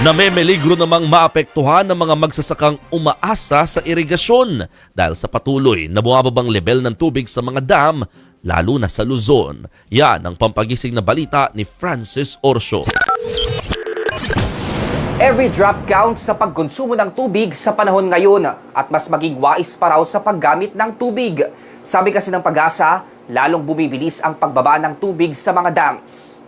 Namemeligro namang maapektuhan ng mga magsasakang umaasa sa irigasyon dahil sa patuloy na bumababang level ng tubig sa mga dam, lalo na sa Luzon. Yan ang pampagising na balita ni Francis Orsio. Every drop counts sa pagkonsumo ng tubig sa panahon ngayon at mas maging wais pa raw sa paggamit ng tubig. Sabi kasi ng pag-asa, lalong bumibilis ang pagbaba ng tubig sa mga dams.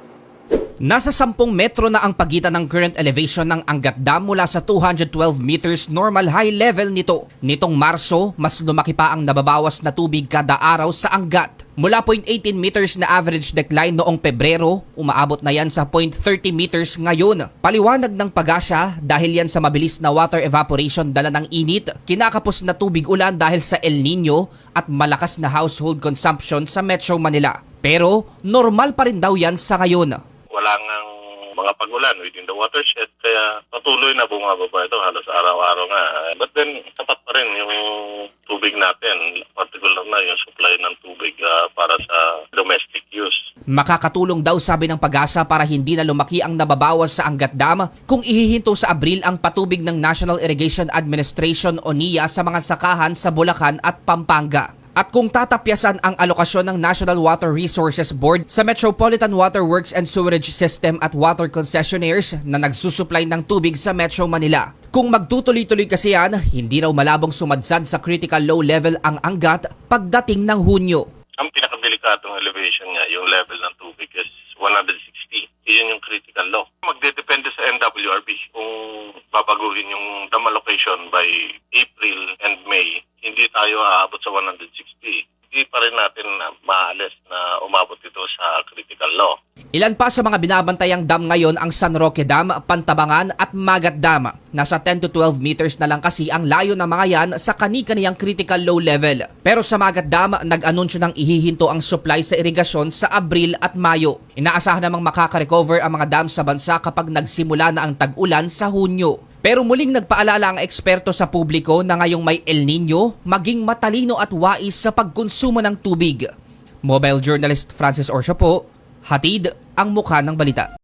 Nasa 10 metro na ang pagitan ng current elevation ng Angat Dam mula sa 212 meters normal high level nito. Nitong Marso, mas lumaki pa ang nababawas na tubig kada araw sa Angat. Mula 0.18 meters na average decline noong Pebrero, umaabot na yan sa 0.30 meters ngayon. Paliwanag ng pag-asa dahil yan sa mabilis na water evaporation dala ng init, kinakapos na tubig ulan dahil sa El Nino at malakas na household consumption sa Metro Manila. Pero normal pa rin daw yan sa ngayon. Wala ngang mga pagulan within the watershed kaya patuloy na bumababa ito halos araw-araw nga. But then sapat pa rin yung tubig natin, particular na yung supply ng tubig ah, para sa domestic use. Makakatulong daw sabi ng pag-asa para hindi na lumaki ang nababawas sa Angat Dam kung ihihinto sa Abril ang patubig ng National Irrigation Administration o NIA sa mga sakahan sa Bulacan at Pampanga. At kung tatapyasan ang alokasyon ng National Water Resources Board sa Metropolitan Water Works and Sewerage System at water concessionaires na nagsusupply ng tubig sa Metro Manila. Kung magtutuloy-tuloy kasi yan, hindi raw malabong sumadsad sa critical low level ang anggat pagdating ng Hunyo. Ang pinakadelikatong elevation niya, yung level ng tubig is 160. Iyon yung critical low. Magdedepende sa NWRB kung babaguhin yung dam allocation by April and May. Tayo aabot sa 160. Hindi pa rin natin na maalis na umabot ito sa critical low. Ilan pa sa mga binabantayang dam ngayon ang San Roque Dam, Pantabangan at Magat Dam. Nasa 10 to 12 meters na lang kasi ang layo ng mga yan sa kani-kaniyang critical low level. Pero sa Magat Dam, nag-anunsyo ng ihihinto ang supply sa irigasyon sa Abril at Mayo. Inaasahan namang makaka-recover ang mga dam sa bansa kapag nagsimula na ang tag-ulan sa Hunyo. Pero muling nagpaalala ang eksperto sa publiko na ngayong may El Nino, maging matalino at wais sa pagkonsumo ng tubig. Mobile journalist Francis Orsio po, hatid ang mukha ng balita.